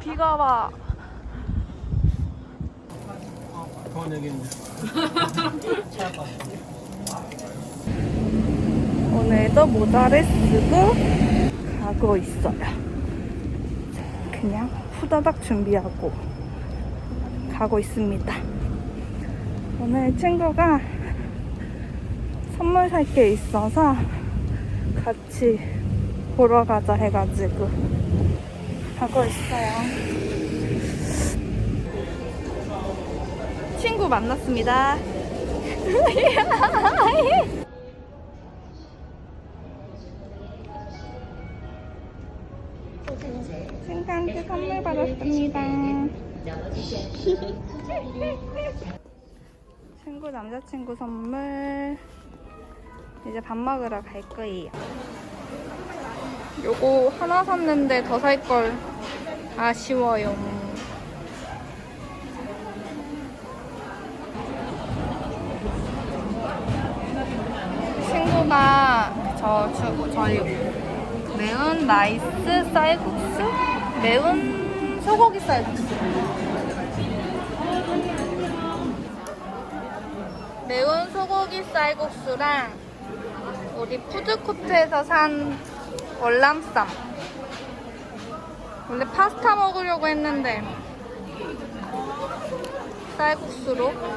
비가 와. 오늘도 모자를 쓰고 가고 있어요. 그냥 후다닥 준비하고 가고 있습니다. 오늘 친구가 선물 살 게 있어서 같이 보러 가자 해가지고 가고 있어요. 친구 만났습니다. 친구한테 선물 받았습니다. 친구 남자친구 선물. 이제 밥 먹으러 갈 거예요. 요거 하나 샀는데 더 살 걸 아쉬워요. 친구가 저 주, 저희 매운 라이스 쌀국수? 매운 소고기 쌀국수. 매운 소고기 쌀국수랑 우리 푸드코트에서 산 월남쌈. 원래 파스타 먹으려고 했는데 쌀국수로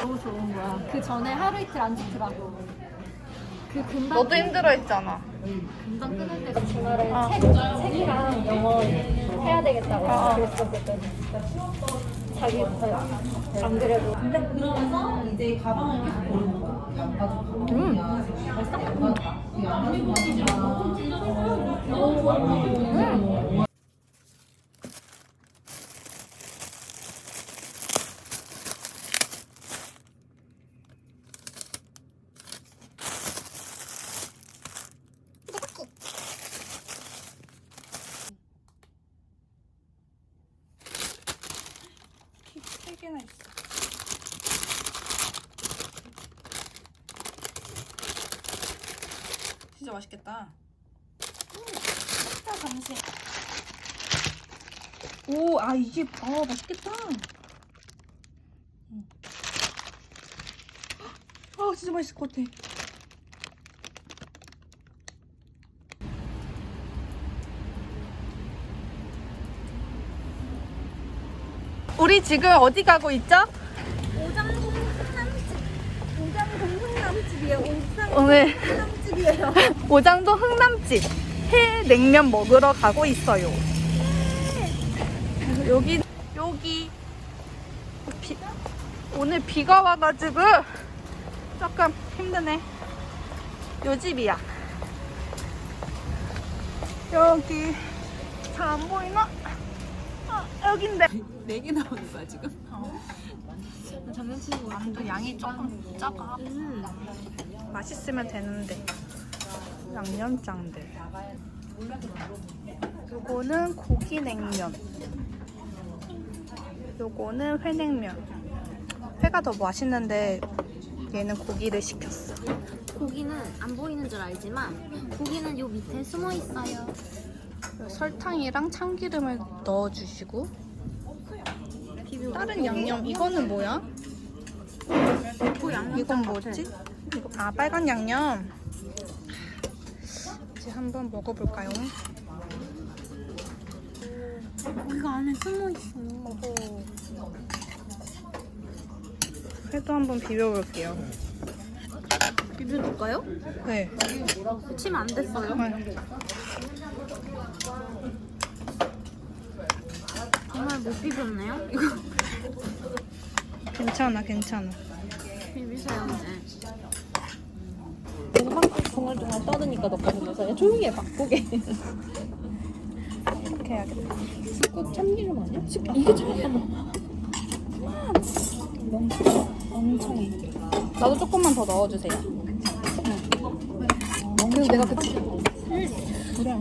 너무 좋은 거야. 그 전에 하루 이틀 안 좋더라고. 그 금방 너도 힘들어했잖아. 금방 끊을 때가 주말에 아. 책, 책이랑 영어 해야 되겠다고 아. 그랬었거든. 자기 어, 안 그래도. 근데 그러면서 이제 가방을 계속 고르는 거야. 음. 세 맛있겠다. 아, 잠시. 오, 아 이게 아 맛있겠다. 음. 아 진짜 맛있을 것 같아. 우리 지금 어디 가고 있죠? 오장동 흥남집. 오장동 흥남집이에요. 오장 오늘 흥남집 이에요. 오장도 흥남집 해 냉면 먹으러 가고 있어요. 여기 여기 비, 오늘 비가 와가지고 조금 힘드네. 요 집이야. 여기 잘 안 보이나? 아, 여긴데. 네개 나오는 거야 지금? 장난치는 거 만두 양이 조금 작아. 맛있으면 되는데 양념장들. 요거는 고기 냉면. 요거는 회냉면. 회가 더 맛있는데 얘는 고기를 시켰어. 고기는 안 보이는 줄 알지만 고기는 요 밑에 숨어 있어요. 설탕이랑 참기름을 넣어주시고 다른 양념 이거는 뭐야? 이건 뭐지? 이거, 아 빨간 양념 이제 한번 먹어볼까요? 고기가 안에 숨어 있어. 오. 회도 한번 비벼볼게요. 비벼줄까요? 네. 치면 안 됐어요. 네. 정말 못 비볐네요. 이거 괜찮아, 괜찮아. 비비세요. 종알종알 떠드니까 너까지 넣어서 그냥 조용히 해 바꾸게 이렇게 해야겠다. 이거 참기름 아니야? 이게 잠깐만 멍청 멍청이 나도 조금만 더 넣어주세요. 그래서 내가 그 그래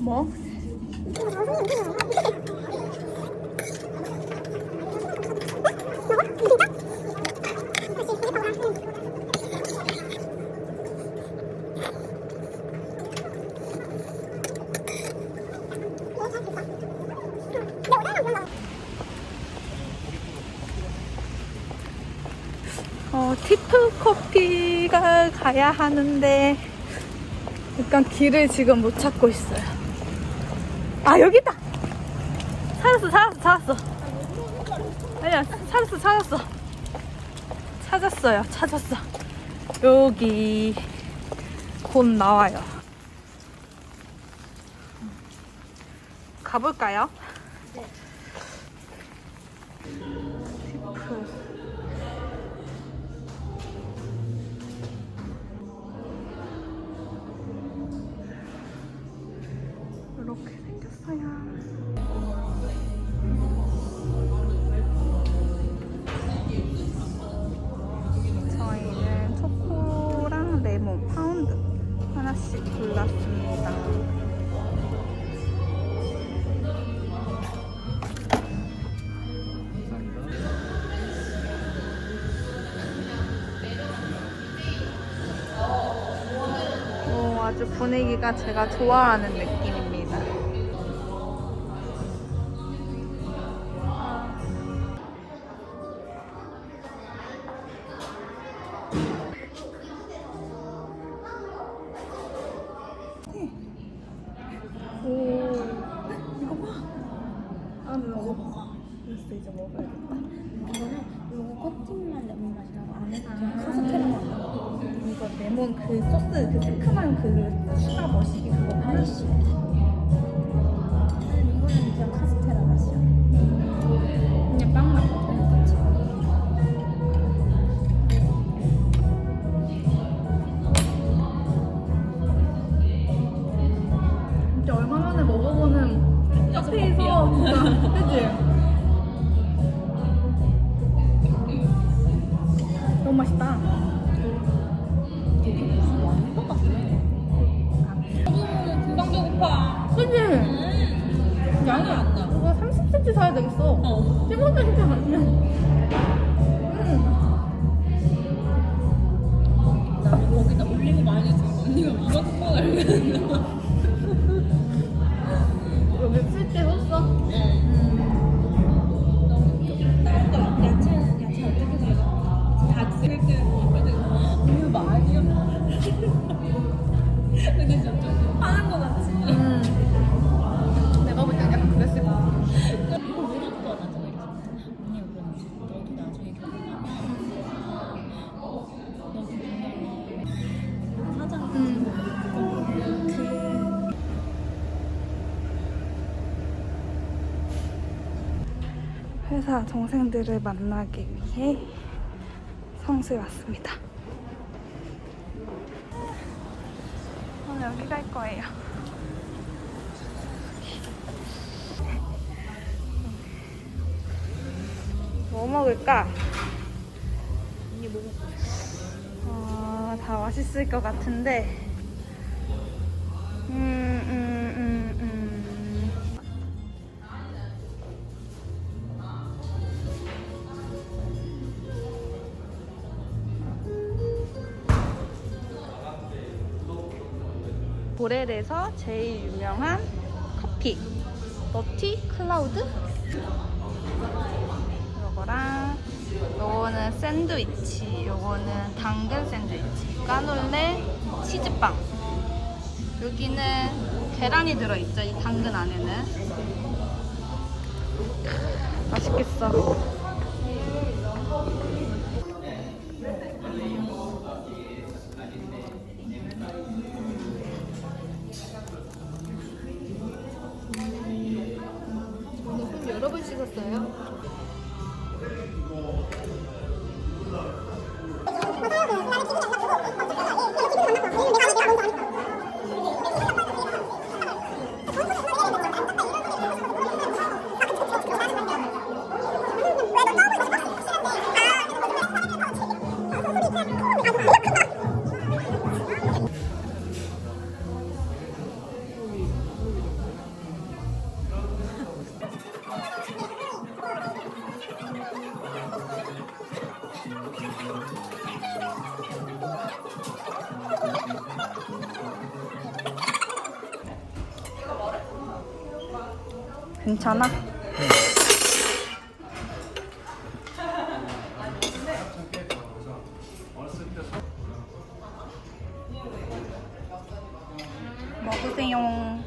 뭐? 어, 티프 커피가 가야 하는데 약간 길을 지금 못 찾고 있어요. 아 여기 있다. 찾았어, 찾았어, 찾았어. 아니야, 찾았어, 찾았어. 찾았어요, 찾았어. 여기 곧 나와요. 가볼까요? 이 분위기가 제가 좋아하는 느낌입니다. 오, 이거 봐. 아, 나 먹어. 그래서 이제 먹어야겠다. 이거는 요거 껍질만 레몬 맛이라고 안에 카스 이거 레몬 그 소스 그 새큼한 그 추가 머시기 그거 아이씨 이거는 그냥 카스테라 맛이야 그냥 빵 맛. 진짜 얼마 만에 먹어보는 카페에서 진짜 그치? 피곤한 거안 나. 음. 나도 거기다 올리고 많이 줘. 언니가 이거 섞어 달래. 동생들을 만나기 위해 성수에 왔습니다. 어, 여기 갈 거예요. 뭐 먹을까? 언니 뭐 먹고 어, 다 맛있을 것 같은데. 음, 음, 음, 보렐에서 제일 유명한 커피. 너티 클라우드? 요거랑 요거는 샌드위치, 요거는 당근 샌드위치, 까놀레, 치즈빵. 여기는 계란이 들어있죠, 이 당근 안에는. 맛있겠어. 씻었어요? 괜찮아? 먹으세요.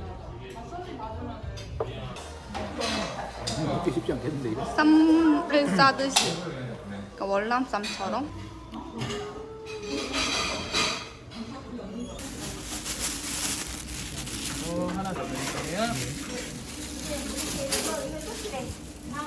먹기 쉽지 않겠는데 이거? 쌈을 싸듯이. 그러니까 월남쌈처럼. 하나 더 드릴게요.